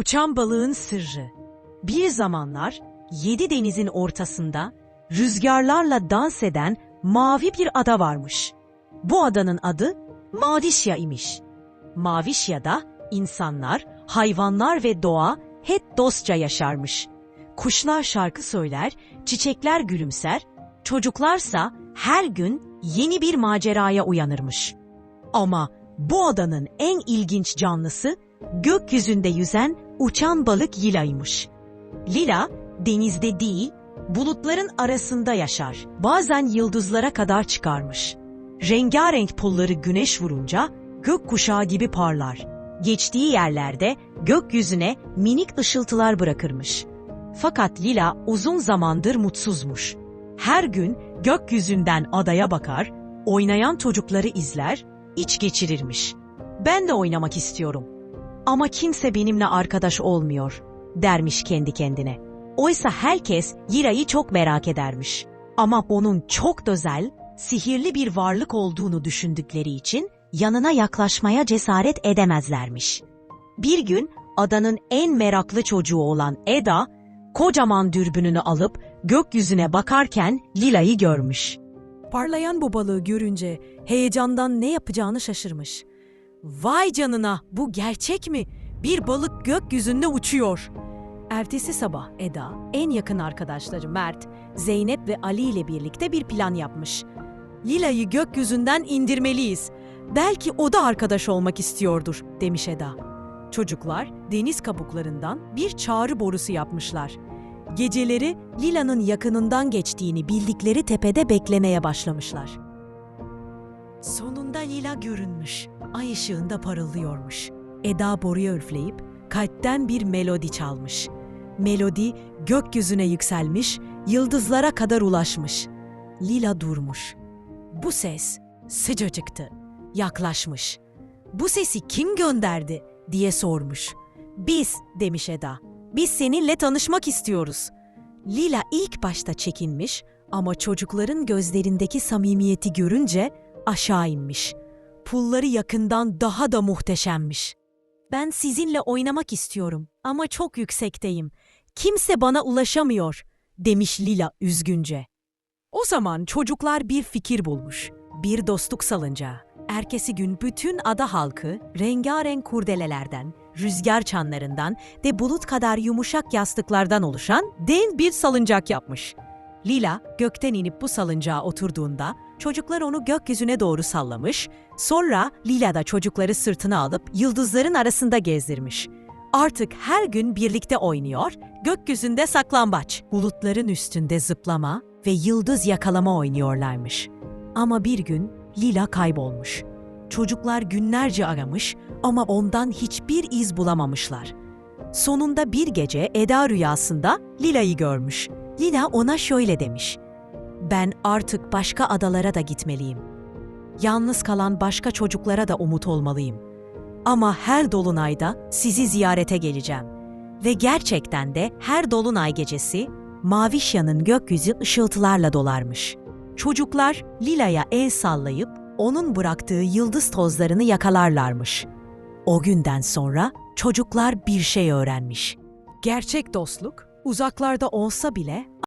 Uçan balığın sırrı. Bir zamanlar yedi denizin ortasında rüzgarlarla dans eden mavi bir ada varmış. Bu adanın adı Mavişya imiş. Mavişya'da insanlar, hayvanlar ve doğa hep dostça yaşarmış. Kuşlar şarkı söyler, çiçekler gülümser, çocuklarsa her gün yeni bir maceraya uyanırmış. Ama bu adanın en ilginç canlısı gökyüzünde yüzen uçan balık Lila'ymış. Lila denizde değil, bulutların arasında yaşar. Bazen yıldızlara kadar çıkarmış. Rengarenk pulları güneş vurunca gökkuşağı gibi parlar. Geçtiği yerlerde gökyüzüne minik ışıltılar bırakırmış. Fakat Lila uzun zamandır mutsuzmuş. Her gün gökyüzünden adaya bakar, oynayan çocukları izler, iç geçirirmiş. Ben de oynamak istiyorum. Ama kimse benimle arkadaş olmuyor, dermiş kendi kendine. Oysa herkes Lila'yı çok merak edermiş. Ama onun çok özel, sihirli bir varlık olduğunu düşündükleri için yanına yaklaşmaya cesaret edemezlermiş. Bir gün adanın en meraklı çocuğu olan Eda, kocaman dürbününü alıp gökyüzüne bakarken Lila'yı görmüş. Parlayan bu balığı görünce heyecandan ne yapacağını şaşırmış. Vay canına bu gerçek mi? Bir balık gökyüzünde uçuyor. Ertesi sabah Eda, en yakın arkadaşları Mert, Zeynep ve Ali ile birlikte bir plan yapmış. Lila'yı gökyüzünden indirmeliyiz. Belki o da arkadaş olmak istiyordur, demiş Eda. Çocuklar deniz kabuklarından bir çağrı borusu yapmışlar. Geceleri Lila'nın yakınından geçtiğini bildikleri tepede beklemeye başlamışlar. Sonunda Lila görünmüş. Ay ışığında parıldıyormuş. Eda boruya üfleyip kalpten bir melodi çalmış. Melodi gökyüzüne yükselmiş, yıldızlara kadar ulaşmış. Lila durmuş. Bu ses sıcacıktı. Yaklaşmış. Bu sesi kim gönderdi diye sormuş. Biz demiş Eda. Biz seninle tanışmak istiyoruz. Lila ilk başta çekinmiş ama çocukların gözlerindeki samimiyeti görünce aşağı inmiş. Pulları yakından daha da muhteşemmiş. Ben sizinle oynamak istiyorum ama çok yüksekteyim. Kimse bana ulaşamıyor, demiş Lila üzgünce. O zaman çocuklar bir fikir bulmuş. Bir dostluk salıncağı. Ertesi gün bütün ada halkı rengarenk kurdelelerden, rüzgar çanlarından ve bulut kadar yumuşak yastıklardan oluşan dev bir salıncak yapmış. Lila gökten inip bu salıncağa oturduğunda çocuklar onu gökyüzüne doğru sallamış, sonra Lila da çocukları sırtına alıp yıldızların arasında gezdirmiş. Artık her gün birlikte oynuyor, gökyüzünde saklambaç, bulutların üstünde zıplama ve yıldız yakalama oynuyorlarmış. Ama bir gün Lila kaybolmuş. Çocuklar günlerce aramış ama ondan hiçbir iz bulamamışlar. Sonunda bir gece Eda rüyasında Lila'yı görmüş. Lila ona şöyle demiş. Ben artık başka adalara da gitmeliyim. Yalnız kalan başka çocuklara da umut olmalıyım. Ama her dolunayda sizi ziyarete geleceğim. Ve gerçekten de her dolunay gecesi Mavişya'nın gökyüzü ışıltılarla dolarmış. Çocuklar Lila'ya el sallayıp onun bıraktığı yıldız tozlarını yakalarlarmış. O günden sonra çocuklar bir şey öğrenmiş. Gerçek dostluk uzaklarda olsa bile